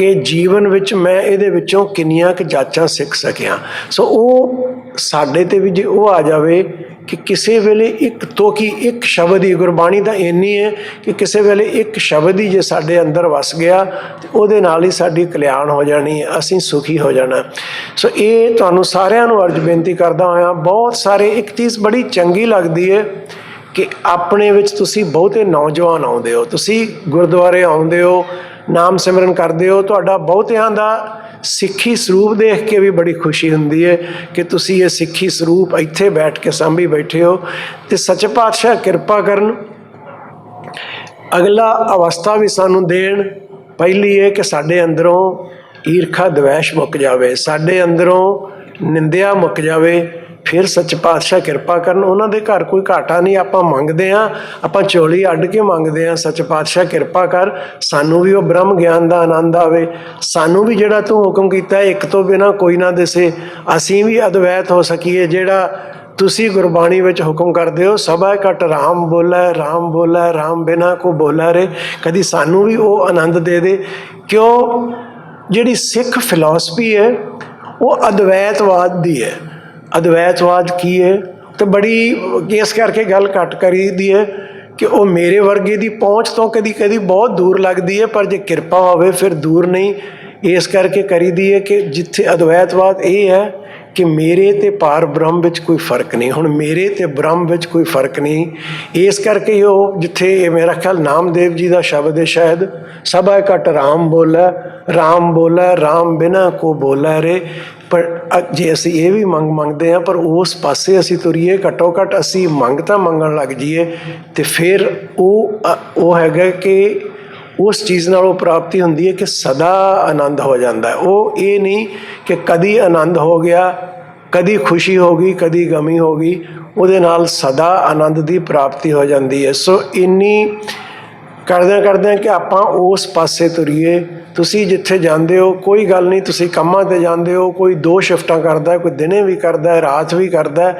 ਕਿ ਜੀਵਨ ਵਿੱਚ ਮੈਂ ਇਹਦੇ ਵਿੱਚੋਂ ਕਿੰਨੀਆਂ ਕੁ ਜਾਚਾਂ ਸਿੱਖ ਸਕਿਆ। ਸੋ ਉਹ ਸਾਡੇ ਤੇ ਵੀ ਜੇ ਉਹ ਆ ਜਾਵੇ ਕਿ ਕਿਸੇ ਵੇਲੇ ਇੱਕ ਤੋਂ ਕੀ ਇੱਕ ਸ਼ਬਦ ਹੀ ਗੁਰਬਾਣੀ ਦਾ ਇੰਨੀ ਹੈ ਕਿ ਕਿਸੇ ਵੇਲੇ ਇੱਕ ਸ਼ਬਦ ਹੀ ਜੇ ਸਾਡੇ ਅੰਦਰ ਵਸ ਗਿਆ ਤੇ ਉਹਦੇ ਨਾਲ ਹੀ ਸਾਡੀ ਕਲਿਆਣ ਹੋ ਜਾਣੀ ਹੈ, ਅਸੀਂ ਸੁਖੀ ਹੋ ਜਾਣਾ। ਸੋ ਇਹ ਤੁਹਾਨੂੰ ਸਾਰਿਆਂ ਨੂੰ ਅਰਜ ਬੇਨਤੀ ਕਰਦਾ ਹੋਇਆ ਬਹੁਤ ਸਾਰੇ, ਇੱਕ ਚੀਜ਼ ਬੜੀ ਚੰਗੀ ਲੱਗਦੀ ਹੈ ਕਿ ਆਪਣੇ ਵਿੱਚ ਤੁਸੀਂ ਬਹੁਤੇ ਨੌਜਵਾਨ ਆਉਂਦੇ ਹੋ, ਤੁਸੀਂ ਗੁਰਦੁਆਰੇ ਆਉਂਦੇ ਹੋ ਨਾਮ ਸਿਮਰਨ ਕਰਦੇ ਹੋ, ਤੁਹਾਡਾ ਬਹੁਤਿਆਂ ਦਾ ਸਿੱਖੀ ਸਰੂਪ ਦੇਖ ਕੇ ਵੀ ਬੜੀ ਖੁਸ਼ੀ ਹੁੰਦੀ ਹੈ ਕਿ ਤੁਸੀਂ ਇਹ ਸਿੱਖੀ ਸਰੂਪ ਇੱਥੇ ਬੈਠ ਕੇ ਸਾਂਭੀ ਬੈਠੇ ਹੋ। ਤੇ ਸੱਚੇ ਪਾਤਸ਼ਾਹ ਕਿਰਪਾ ਕਰਨ, ਅਗਲਾ ਅਵਸਥਾ ਵੀ ਸਾਨੂੰ ਦੇਣ। ਪਹਿਲੀ ਇਹ ਕਿ ਸਾਡੇ ਅੰਦਰੋਂ ਈਰਖਾ, ਦਵੈਸ਼ ਮੁੱਕ ਜਾਵੇ, ਸਾਡੇ ਅੰਦਰੋਂ ਨਿੰਦਿਆ ਮੁੱਕ ਜਾਵੇ। ਫਿਰ ਸੱਚ ਪਾਤਸ਼ਾਹ ਕਿਰਪਾ ਕਰਨ, ਉਹਨਾਂ ਦੇ ਘਰ ਕੋਈ ਘਾਟਾ ਨਹੀਂ, ਆਪਾਂ ਮੰਗਦੇ ਆ ਆਪਾਂ ਚੋਲੀ ਅੱਡ ਕੇ ਮੰਗਦੇ ਆ ਸੱਚ ਪਾਤਸ਼ਾਹ ਕਿਰਪਾ ਕਰ, ਸਾਨੂੰ ਵੀ ਉਹ ਬ੍ਰਹਮ ਗਿਆਨ ਦਾ ਆਨੰਦ ਆਵੇ। ਸਾਨੂੰ ਵੀ ਜਿਹੜਾ ਤੂੰ ਹੁਕਮ ਕੀਤਾ, ਇੱਕ ਤੋਂ ਬਿਨਾ ਕੋਈ ਨਾ ਦਿਸੇ। ਅਸੀਂ ਵੀ ਅਦਵੈਤ ਹੋ ਸਕੀਏ, ਜਿਹੜਾ ਤੁਸੀਂ ਗੁਰਬਾਣੀ ਵਿੱਚ ਹੁਕਮ ਕਰਦੇ ਹੋ, ਸਭਾ ਘਟ ਰਾਮ ਬੋਲੇ ਰਾਮ ਬੋਲੇ, ਰਾਮ ਬਿਨਾ ਕੋ ਬੋਲਾ ਰੇ ਕਦੀ ਸਾਨੂੰ ਵੀ ਉਹ ਆਨੰਦ ਦੇ ਦੇ। ਕਿਉਂ? ਜਿਹੜੀ ਸਿੱਖ ਫਿਲਾਸਫੀ ਹੈ, ਉਹ ਅਦਵੈਤਵਾਦ ਦੀ ਹੈ। ਅਦਵੈਤਵਾਦ ਕੀ ਹੈ? ਤੇ ਬੜੀ ਇਸ ਕਰਕੇ ਗੱਲ ਘੱਟ ਕਰੀਦੀ ਹੈ ਕਿ ਉਹ ਮੇਰੇ ਵਰਗੇ ਦੀ ਪਹੁੰਚ ਤੋਂ ਕਦੀ ਕਦੀ ਬਹੁਤ ਦੂਰ ਲੱਗਦੀ ਹੈ, ਪਰ ਜੇ ਕਿਰਪਾ ਹੋਵੇ ਫਿਰ ਦੂਰ ਨਹੀਂ। ਇਸ ਕਰਕੇ ਕਰੀਦੀ ਹੈ ਕਿ ਜਿੱਥੇ ਅਦਵੈਤਵਾਦ ਇਹ ਹੈ ਕਿ ਮੇਰੇ ਤੇ ਪਾਰ ਬ੍ਰਹਮ ਵਿੱਚ ਕੋਈ ਫ਼ਰਕ ਨਹੀਂ, ਹੁਣ ਮੇਰੇ ਤੇ ਬ੍ਰਹਮ ਵਿੱਚ ਕੋਈ ਫ਼ਰਕ ਨਹੀਂ। ਇਸ ਕਰਕੇ ਉਹ ਜਿੱਥੇ ਇਹ ਮੇਰਾ ਖਿਆਲ ਨਾਮਦੇਵ ਜੀ ਦਾ ਸ਼ਬਦ ਹੈ ਸ਼ਾਇਦ, ਸਭਾ ਘਟ ਰਾਮ ਬੋਲਾ ਰਾਮ ਬੋਲਾ, ਰਾਮ ਬਿਨਾ ਕੋ ਬੋਲਾ ਰੇ। ਪਰ ਅ- ਜੇ ਅਸੀਂ ਇਹ ਵੀ ਮੰਗ ਮੰਗਦੇ ਹਾਂ, ਪਰ ਉਸ ਪਾਸੇ ਅਸੀਂ ਤੁਰੀਏ, ਘਟੋ ਘਟ ਅਸੀਂ ਮੰਗ ਤਾਂ ਮੰਗਣ ਲੱਗ ਜਾਈਏ, ਤੇ ਫਿਰ ਉਹ ਉਹ ਹੈਗਾ ਕਿ ਉਸ ਚੀਜ਼ ਨਾਲ ਉਹ ਪ੍ਰਾਪਤੀ ਹੁੰਦੀ ਹੈ ਕਿ ਸਦਾ ਆਨੰਦ ਹੋ ਜਾਂਦਾ ਉਹ ਇਹ ਨਹੀਂ ਕਿ ਕਦੀ ਆਨੰਦ ਹੋ ਗਿਆ, ਕਦੀ ਖੁਸ਼ੀ ਹੋ ਗਈ, ਕਦੀ ਗਮੀ ਹੋ ਗਈ, ਉਹਦੇ ਨਾਲ ਸਦਾ ਆਨੰਦ ਦੀ ਪ੍ਰਾਪਤੀ ਹੋ ਜਾਂਦੀ ਹੈ। ਸੋ ਇੰਨੀ ਕਰਦਿਆਂ ਕਰਦਿਆਂ ਕਿ ਆਪਾਂ ਉਸ ਪਾਸੇ ਤੁਰੀਏ ਤੁਸੀਂ ਜਿੱਥੇ ਜਾਂਦੇ ਹੋ, ਕੋਈ ਗੱਲ ਨਹੀਂ, ਤੁਸੀਂ ਕੰਮਾਂ ਤੇ ਜਾਂਦੇ ਹੋ, ਕੋਈ ਦੋ ਸ਼ਿਫਟਾਂ ਕਰਦਾ, ਕੋਈ ਦਿਨੇ ਵੀ ਕਰਦਾ, ਰਾਤ ਵੀ ਕਰਦਾ,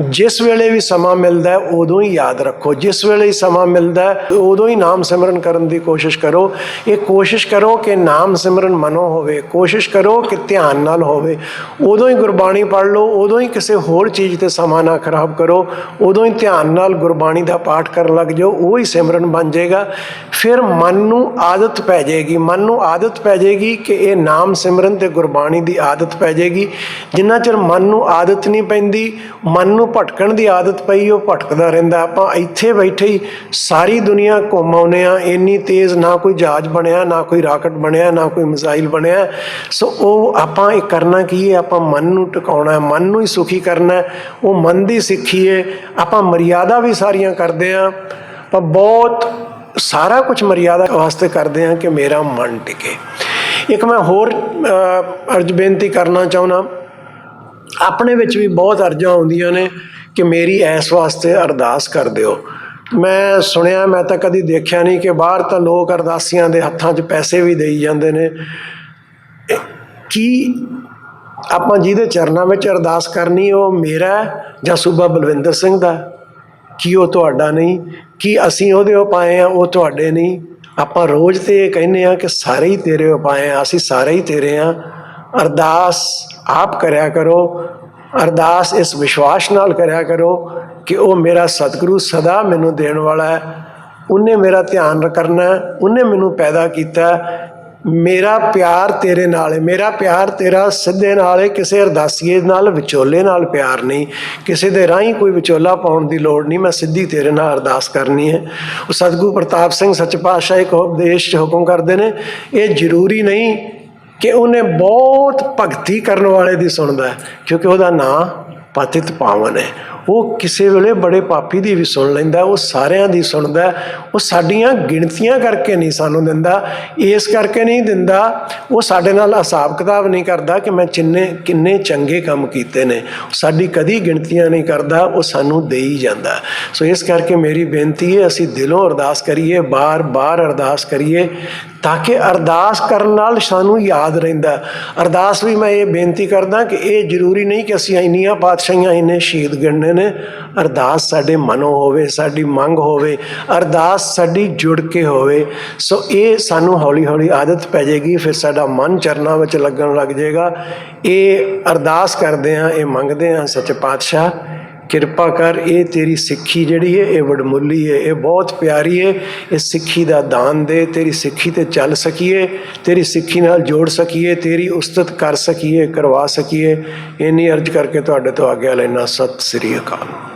ਜਿਸ ਵੇਲੇ ਵੀ ਸਮਾਂ ਮਿਲਦਾ, ਉਦੋਂ ਹੀ ਯਾਦ ਰੱਖੋ। ਜਿਸ ਵੇਲੇ ਹੀ ਸਮਾਂ ਮਿਲਦਾ, ਉਦੋਂ ਹੀ ਨਾਮ ਸਿਮਰਨ ਕਰਨ ਦੀ ਕੋਸ਼ਿਸ਼ ਕਰੋ। ਇਹ ਕੋਸ਼ਿਸ਼ ਕਰੋ ਕਿ ਨਾਮ ਸਿਮਰਨ ਮਨੋ ਹੋਵੇ, ਕੋਸ਼ਿਸ਼ ਕਰੋ ਕਿ ਧਿਆਨ ਨਾਲ ਹੋਵੇ। ਉਦੋਂ ਹੀ ਗੁਰਬਾਣੀ ਪੜ੍ਹ ਲਓ, ਉਦੋਂ ਹੀ ਕਿਸੇ ਹੋਰ ਚੀਜ਼ ਤੇ ਸਮਾਂ ਨਾ ਖਰਾਬ ਕਰੋ, ਉਦੋਂ ਹੀ ਧਿਆਨ ਨਾਲ ਗੁਰਬਾਣੀ ਦਾ ਪਾਠ ਕਰਨ ਲੱਗ ਜਾਓ, ਉਹ ਹੀ ਸਿਮਰਨ ਬਣ ਜਾਏਗਾ। ਫਿਰ ਮਨ ਨੂੰ ਆਦਤ ਪੈ ਜਾਏਗੀ, ਮਨ ਨੂੰ ਆਦਤ ਪੈ ਜਾਏਗੀ ਕਿ ਇਹ ਨਾਮ ਸਿਮਰਨ ਤੇ ਗੁਰਬਾਣੀ ਦੀ ਆਦਤ ਪੈ ਜਾਏਗੀ। ਜਿੰਨਾ ਚਿਰ ਮਨ ਨੂੰ ਆਦਤ ਨਹੀਂ ਪੈਂਦੀ, ਮਨ ਨੂੰ ਭਟਕਣ ਦੀ ਆਦਤ ਪਈ, ਉਹ ਭਟਕਦਾ ਰਹਿੰਦਾ। ਆਪਾਂ ਇੱਥੇ ਬੈਠੇ ਹੀ ਸਾਰੀ ਦੁਨੀਆ ਘੁੰਮ ਆਉਂਦੇ ਆ ਇੰਨੀ ਤੇਜ਼ ਨਾ ਕੋਈ ਜਹਾਜ਼ ਬਣਿਆ, ਨਾ ਕੋਈ ਰਾਕਟ ਬਣਿਆ, ਨਾ ਕੋਈ ਮਿਜ਼ਾਈਲ ਬਣਿਆ। ਸੋ ਉਹ ਆਪਾਂ ਇਹ ਕਰਨਾ ਕੀ ਹੈ? ਆਪਾਂ ਮਨ ਨੂੰ ਟਿਕਾਉਣਾ ਹੈ, ਮਨ ਨੂੰ ਹੀ ਸੁਖੀ ਕਰਨਾ ਹੈ। ਉਹ ਮਨ ਦੀ ਸਿੱਖੀ ਹੈ। ਆਪਾਂ ਮਰਿਆਦਾ ਵੀ ਸਾਰੀਆਂ ਕਰਦੇ ਆ ਪਰ ਬਹੁਤ ਸਾਰਾ ਕੁਝ ਮਰਿਆਦਾ ਵਾਸਤੇ ਕਰਦੇ ਹਾਂ ਕਿ ਮੇਰਾ ਮਨ ਟਿਕੇ। ਇੱਕ ਮੈਂ ਹੋਰ ਅਰਜ਼ ਬੇਨਤੀ ਕਰਨਾ ਚਾਹੁੰਦਾ। ਆਪਣੇ ਵਿੱਚ ਵੀ ਬਹੁਤ ਅਰਜ਼ਾਂ ਆਉਂਦੀਆਂ ਨੇ ਕਿ ਮੇਰੀ ਐਸ ਵਾਸਤੇ ਅਰਦਾਸ ਕਰ ਦਿਓ। ਮੈਂ ਸੁਣਿਆ, ਮੈਂ ਤਾਂ ਕਦੀ ਦੇਖਿਆ ਨਹੀਂ ਕਿ ਬਾਹਰ ਤਾਂ ਲੋਕ ਅਰਦਾਸੀਆਂ ਦੇ ਹੱਥਾਂ 'ਚ ਪੈਸੇ ਵੀ ਦੇਈ ਜਾਂਦੇ ਨੇ। ਕੀ ਆਪਾਂ ਜਿਹਦੇ ਚਰਨਾਂ ਵਿੱਚ ਅਰਦਾਸ ਕਰਨੀ, ਉਹ ਮੇਰਾ ਜਾਂ ਸੂਬਾ ਬਲਵਿੰਦਰ ਸਿੰਘ ਦਾ ਕੀ ਉਹ ਤੁਹਾਡਾ ਨਹੀਂ? ਕੀ ਅਸੀਂ ਉਹਦੇ ਉਪਾਏ ਆ ਉਹ ਤੁਹਾਡੇ ਨਹੀਂ? ਆਪਾਂ ਰੋਜ਼ ਤੇ ਇਹ ਕਹਿੰਦੇ ਆ ਕਿ ਸਾਰੇ ਹੀ ਤੇਰੇ ਉਪਾਏ ਆ ਅਸੀਂ ਸਾਰੇ ਹੀ ਤੇਰੇ ਆ ਅਰਦਾਸ ਆਪ ਕਰਿਆ ਕਰੋ। ਅਰਦਾਸ ਇਸ ਵਿਸ਼ਵਾਸ ਨਾਲ ਕਰਿਆ ਕਰੋ ਕਿ ਉਹ ਮੇਰਾ ਸਤਿਗੁਰੂ ਸਦਾ ਮੈਨੂੰ ਦੇਣ ਵਾਲਾ ਹੈ। ਉਹਨੇ ਮੇਰਾ ਧਿਆਨ ਕਰਨਾ ਉਹਨੇ ਮੈਨੂੰ ਪੈਦਾ ਕੀਤਾ ਮੇਰਾ ਪਿਆਰ ਤੇਰੇ ਨਾਲ ਹੈ ਮੇਰਾ ਪਿਆਰ ਤੇਰਾ ਸਿੱਧੇ ਨਾਲ ਹੈ ਕਿਸੇ ਅਰਦਾਸੀਏ ਨਾਲ, ਵਿਚੋਲੇ ਨਾਲ ਪਿਆਰ ਨਹੀਂ। ਕਿਸੇ ਦੇ ਰਾਹੀਂ ਕੋਈ ਵਿਚੋਲਾ ਪਾਉਣ ਦੀ ਲੋੜ ਨਹੀਂ, ਮੈਂ ਸਿੱਧੀ ਤੇਰੇ ਨਾਲ ਅਰਦਾਸ ਕਰਨੀ ਹੈ ਉਹ ਸਤਿਗੁਰੂ ਪ੍ਰਤਾਪ ਸਿੰਘ ਸੱਚ ਪਾਤਸ਼ਾਹ ਇੱਕ ਉਪਦੇਸ਼ 'ਚ ਹੁਕਮ ਕਰਦੇ ਨੇ, ਇਹ ਜ਼ਰੂਰੀ ਨਹੀਂ ਕਿ ਉਹਨੇ ਬਹੁਤ ਭਗਤੀ ਕਰਨ ਵਾਲੇ ਦੀ ਸੁਣਦਾ ਕਿਉਂਕਿ ਉਹਦਾ ਨਾਂ ਪਤਿਤ ਪਾਵਨ ਹੈ। ਉਹ ਕਿਸੇ ਵੇਲੇ ਬੜੇ ਪਾਪੀ ਦੀ ਵੀ ਸੁਣ ਲੈਂਦਾ, ਉਹ ਸਾਰਿਆਂ ਦੀ ਸੁਣਦਾ, ਉਹ ਸਾਡੀਆਂ ਗਿਣਤੀਆਂ ਕਰਕੇ ਨਹੀਂ ਸਾਨੂੰ ਦਿੰਦਾ, ਇਸ ਕਰਕੇ ਨਹੀਂ ਦਿੰਦਾ, ਉਹ ਸਾਡੇ ਨਾਲ ਹਿਸਾਬ ਕਿਤਾਬ ਨਹੀਂ ਕਰਦਾ ਕਿ ਮੈਂ ਚਿੰਨੇ ਕਿੰਨੇ ਚੰਗੇ ਕੰਮ ਕੀਤੇ ਨੇ। ਸਾਡੀ ਕਦੀ ਗਿਣਤੀਆਂ ਨਹੀਂ ਕਰਦਾ, ਉਹ ਸਾਨੂੰ ਦੇਈ ਜਾਂਦਾ। ਸੋ ਇਸ ਕਰਕੇ ਮੇਰੀ ਬੇਨਤੀ ਹੈ, ਅਸੀਂ ਦਿਲੋਂ ਅਰਦਾਸ ਕਰੀਏ ਬਾਰ-ਬਾਰ ਅਰਦਾਸ ਕਰੀਏ, ਤਾਂ ਕਿ ਅਰਦਾਸ ਕਰਨ ਨਾਲ ਸਾਨੂੰ ਯਾਦ ਰਹਿੰਦਾ। ਅਰਦਾਸ ਵੀ ਮੈਂ ਇਹ ਬੇਨਤੀ ਕਰਦਾ ਕਿ ਇਹ ਜ਼ਰੂਰੀ ਨਹੀਂ ਕਿ ਅਸੀਂ ਇੰਨੀਆਂ ਪਾਤਸ਼ਾਹੀਆਂ ਇੰਨੇ ਸ਼ਹੀਦ ਗਿਣਨੇ ਨੇ, ਅਰਦਾਸ ਸਾਡੇ ਮਨੋਂ ਹੋਵੇ, ਸਾਡੀ ਮੰਗ ਹੋਵੇ, ਅਰਦਾਸ ਸਾਡੀ ਜੁੜ ਕੇ ਹੋਵੇ। ਸੋ ਇਹ ਸਾਨੂੰ ਹੌਲੀ ਹੌਲੀ ਆਦਤ ਪੈ ਜਾਏਗੀ, ਫਿਰ ਸਾਡਾ ਮਨ ਚਰਨਾਂ ਵਿੱਚ ਲੱਗਣ ਲੱਗ ਜਾਏਗਾ। ਇਹ ਅਰਦਾਸ ਕਰਦੇ ਆ ਇਹ ਮੰਗਦੇ ਆ ਸੱਚੇ ਪਾਤਸ਼ਾਹ। ਕਿਰਪਾ ਕਰ, ਇਹ ਤੇਰੀ ਸਿੱਖੀ ਜਿਹੜੀ ਹੈ, ਇਹ ਵਡਮੁੱਲੀ ਹੈ, ਇਹ ਬਹੁਤ ਪਿਆਰੀ ਹੈ। ਇਸ ਸਿੱਖੀ ਦਾ ਦਾਨ ਦੇ, ਤੇਰੀ ਸਿੱਖੀ ਤੇ ਚੱਲ ਸਕੀਏ, ਤੇਰੀ ਸਿੱਖੀ ਨਾਲ ਜੋੜ ਸਕੀਏ, ਤੇਰੀ ਉਸਤਤ ਕਰ ਸਕੀਏ, ਕਰਵਾ ਸਕੀਏ। ਇੰਨੀ ਅਰਜ਼ ਕਰਕੇ ਤੁਹਾਡੇ ਤੋਂ ਆਗਿਆ ਲੈਣਾ ਸਤਿ ਸ੍ਰੀ ਅਕਾਲ।